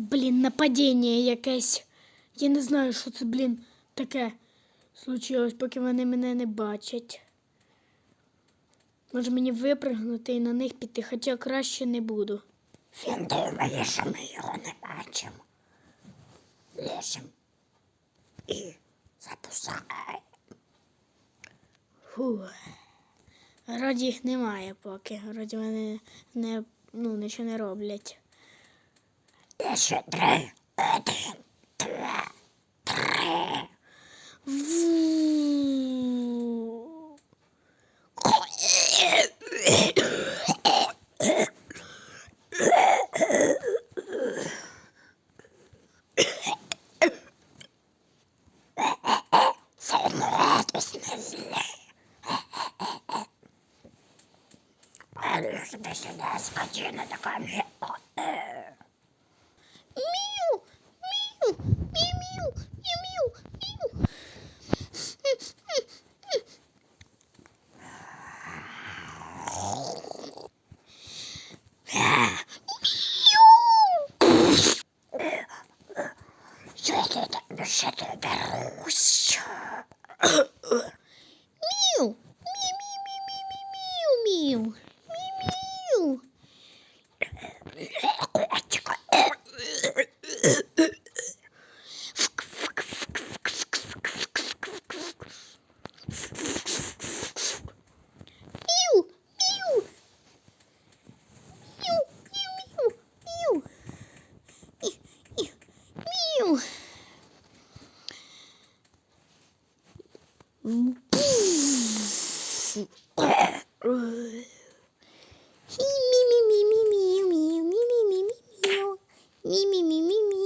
Блін, нападіння якесь. Я не знаю, що це, блін, таке случилось, поки вони мене не бачать. Може мені випрыгнути і на них піти, хоча краще не буду. Він думає, що ми його не бачимо. Лежим і запускаємо. Фу. Раді їх немає поки. Раді вони не, ну, нічого не роблять. 503, 1, 2, 3. Savunma etmesinizle. Ağlıyorsun peşinden, acıyına da kalmıyor. Miu, miu, miu, miu, miu, miu, miu, miu. mi mi mi mi mi mi mi mi mi mi mi mi mi mi